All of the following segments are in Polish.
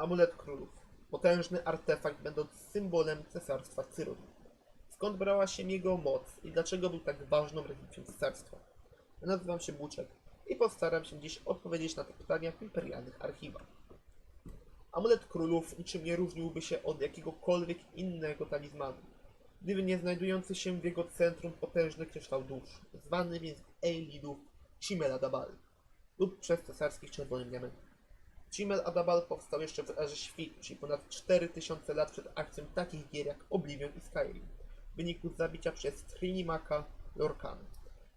Amulet Królów. Potężny artefakt będący symbolem cesarstwa Cyril. Skąd brała się jego moc i dlaczego był tak ważną relikwią cesarstwa? Ja nazywam się Buczek i postaram się dziś odpowiedzieć na te pytania w imperialnych archiwach. Amulet Królów niczym nie różniłby się od jakiegokolwiek innego talizmanu, gdyby nie znajdujący się w jego centrum potężny kryształ dusz, zwany więc Eilidów Chimel Adabal lub przez cesarskich czerwonym diamentem. Chimel Adabal powstał jeszcze w erze świtu, czyli ponad 4000 lat przed akcją takich gier jak Oblivion i Skyrim, w wyniku zabicia przez Trinimaka Lorkana,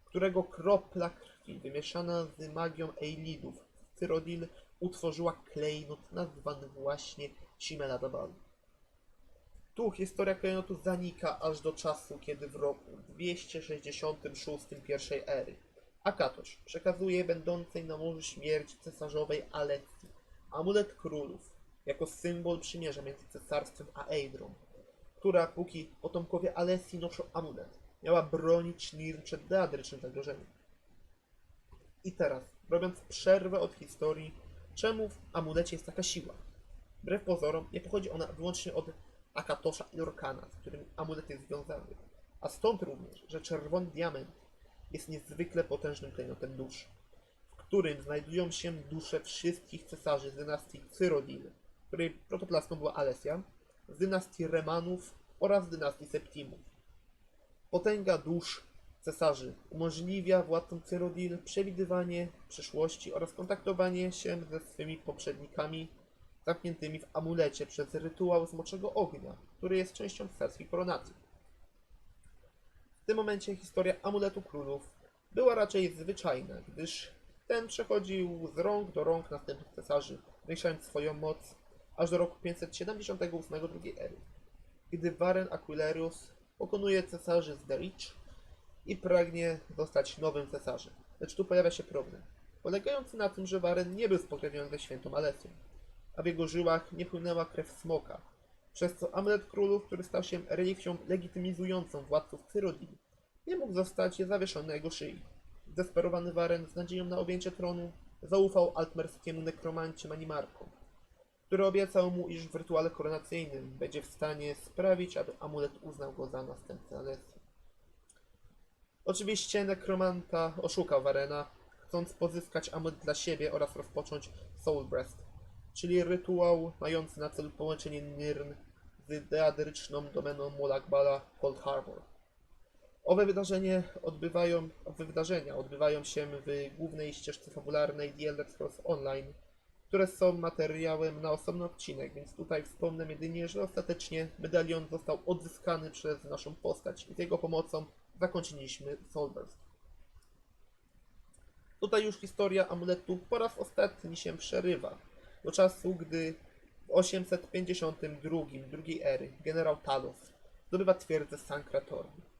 którego kropla krwi wymieszana z magią Eilidów w Cyrodiil utworzyła klejnot nazwany właśnie Chimel Adabal. Tu historia klejnotu zanika aż do czasu, kiedy w roku 266 pierwszej ery Akatosz przekazuje będącej na morzu śmierci cesarzowej Alecji amulet królów jako symbol przymierza między cesarstwem a Eidrą, która póki potomkowie Alesji noszą amulet, miała bronić Nirn przed deadrycznym zagrożeniem. I teraz, robiąc przerwę od historii, czemu w amulecie jest taka siła? Wbrew pozorom, nie pochodzi ona wyłącznie od Akatosza i Lorkana, z którym amulet jest związany, a stąd również, że czerwony diament jest niezwykle potężnym klejnotem dusz, w którym znajdują się dusze wszystkich cesarzy z dynastii Cyrodiil, której protoplastą była Alesja, z dynastii Remanów oraz z dynastii Septimów. Potęga dusz cesarzy umożliwia władcom Cyrodiil przewidywanie przyszłości oraz kontaktowanie się ze swymi poprzednikami zamkniętymi w amulecie przez rytuał Smoczego Ognia, który jest częścią cesarskiej koronacji. W tym momencie historia amuletu królów była raczej zwyczajna, gdyż ten przechodził z rąk do rąk następnych cesarzy, zwiększając swoją moc aż do roku 578 II ery, gdy Waren Aquilerius pokonuje cesarzy z Derich i pragnie zostać nowym cesarzem. Lecz tu pojawia się problem, polegający na tym, że Waren nie był spokrewniony ze świętą Alesją, a w jego żyłach nie płynęła krew smoka, przez co amulet królów, który stał się relikwią legitymizującą władców Cyrodiil, nie mógł zostać zawieszony na jego szyi. Zdesperowany Waren z nadzieją na objęcie tronu zaufał altmerskiemu nekromancie Manimarko, który obiecał mu, iż w rytuale koronacyjnym będzie w stanie sprawić, aby amulet uznał go za następcę Alesji. Oczywiście nekromanta oszukał Warena, chcąc pozyskać amulet dla siebie oraz rozpocząć Soul Breast, czyli rytuał mający na celu połączenie Nirn z deadryczną domeną Mulakbala Cold Harbor. Owe wydarzenie odbywają, owe wydarzenia odbywają się w głównej ścieżce fabularnej The Elder Scrolls Online, które są materiałem na osobny odcinek, więc tutaj wspomnę jedynie, że ostatecznie medalion został odzyskany przez naszą postać i z jego pomocą zakończyliśmy Soulburst. Tutaj już historia amuletu po raz ostatni się przerywa, do czasu gdy w 852 drugiej ery generał Talos zdobywa twierdzę Sankratorn, w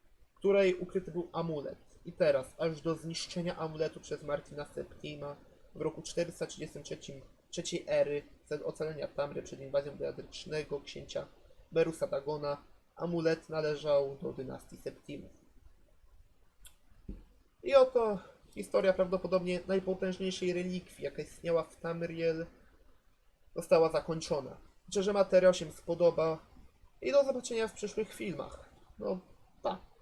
której ukryty był amulet. I teraz, aż do zniszczenia amuletu przez Martina Septima w roku 433 trzeciej ery w celu ocalenia Tamry przed inwazją deadrycznego księcia Berusa Dagona, amulet należał do dynastii Septimów. I oto historia prawdopodobnie najpotężniejszej relikwii, jaka istniała w Tamriel, została zakończona. Liczę, że materiał się spodoba i do zobaczenia w przyszłych filmach. No, pa!